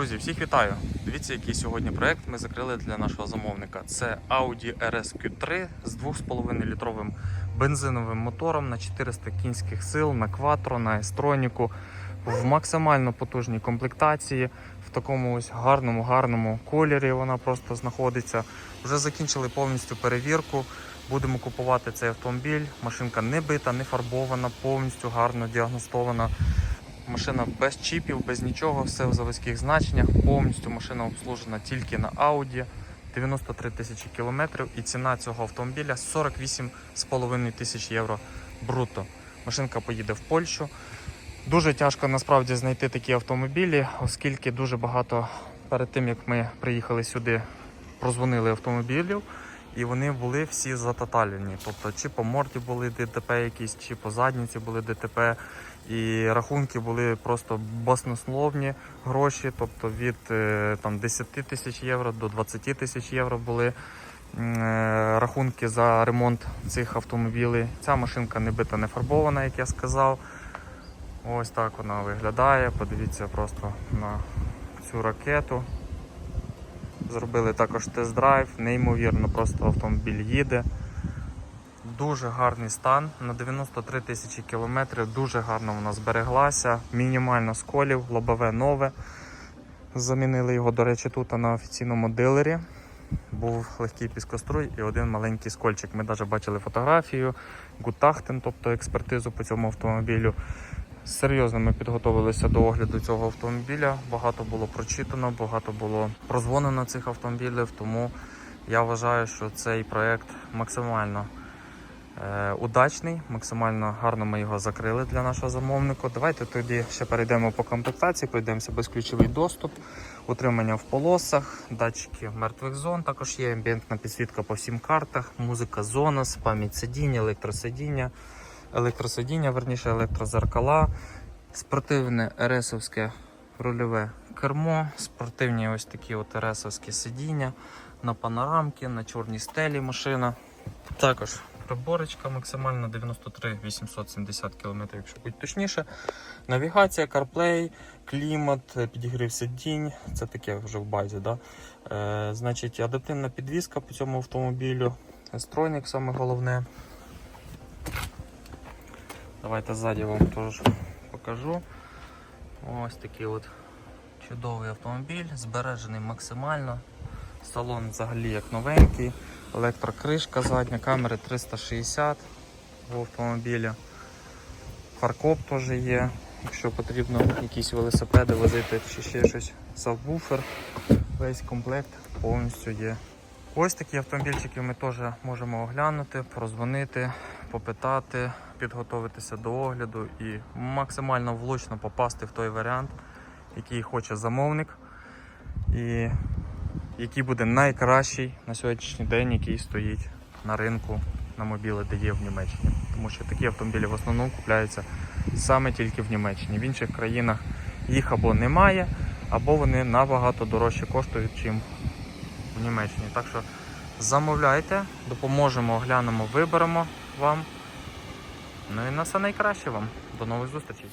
Всіх вітаю! Дивіться, який сьогодні проект ми закрили для нашого замовника. Це Audi RSQ3 з 2,5 літровим бензиновим мотором на 400 кінських сил, на кватро, на естроніку, в максимально потужній комплектації, в такому ось гарному, гарному кольорі вона просто знаходиться. Вже закінчили повністю перевірку. Будемо купувати цей автомобіль. Машинка не бита, не фарбована, повністю гарно діагностована. Машина без чіпів, без нічого, все в заводських значеннях. Повністю машина обслужена тільки на Audi. 93 тисячі кілометрів і ціна цього автомобіля 48,5 тисяч євро брутто. Машинка поїде в Польщу. Дуже тяжко насправді знайти такі автомобілі, оскільки дуже багато перед тим як ми приїхали сюди, прозвонили автомобілів, і вони були всі затоталені. Тобто, чи по морді були ДТП якісь, чи по задніці були ДТП. І рахунки були просто баснословні гроші, тобто від е, там, 10 тисяч євро до 20 тисяч євро були е, рахунки за ремонт цих автомобілів. Ця машинка не бита, не фарбована, як я сказав. Ось так вона виглядає. Подивіться просто на цю ракету. Зробили також тест-драйв, неймовірно, просто автомобіль їде. Дуже гарний стан на 93 тисячі кілометрів, дуже гарно вона збереглася, мінімально сколів, лобове нове. Замінили його, до речі, тут на офіційному дилері. Був легкий піскоструй і один маленький скольчик. Ми навіть бачили фотографію, гутахтен, тобто експертизу по цьому автомобілю. Серйозно ми підготувалися до огляду цього автомобіля. Багато було прочитано, багато було прозвонено цих автомобілів, тому я вважаю, що цей проект максимально е, удачний, максимально гарно ми його закрили для нашого замовника. Давайте тоді ще перейдемо по комплектації, пройдемося безключовий доступ, утримання в полосах, датчики мертвих зон. Також є амбієнтна підсвітка по всім картах, музика зона, пам'ять сидіння, електросидіння, електросидіння, верніше електрозеркала, спортивне РСовське рульове кермо, спортивні ось такі от РСовські сидіння на панорамки, на чорній стелі машина. Також приборочка максимально 93 870 км, якщо бути точніше. Навігація, CarPlay, клімат, підігрів сидінь. Це таке вже в базі. Да? Е, значить, адаптивна підвізка по цьому автомобілю. Стройник саме головне. Давайте ззаді вам теж покажу. Ось такий от чудовий автомобіль, збережений максимально. Салон взагалі як новенький, електрокришка задня, камери 360 в автомобілі. Фаркоп теж є, якщо потрібно якісь велосипеди возити чи ще щось. Сабвуфер, весь комплект повністю є. Ось такі автомобільчики ми теж можемо оглянути, прозвонити, попитати, підготуватися до огляду і максимально влучно попасти в той варіант, який хоче замовник. І який буде найкращий на сьогоднішній день, який стоїть на ринку на мобілі, де є в Німеччині. Тому що такі автомобілі в основному купляються саме тільки в Німеччині. В інших країнах їх або немає, або вони набагато дорожче коштують, ніж в Німеччині. Так що замовляйте, допоможемо, оглянемо, виберемо вам. Ну і на все найкраще вам. До нових зустрічей.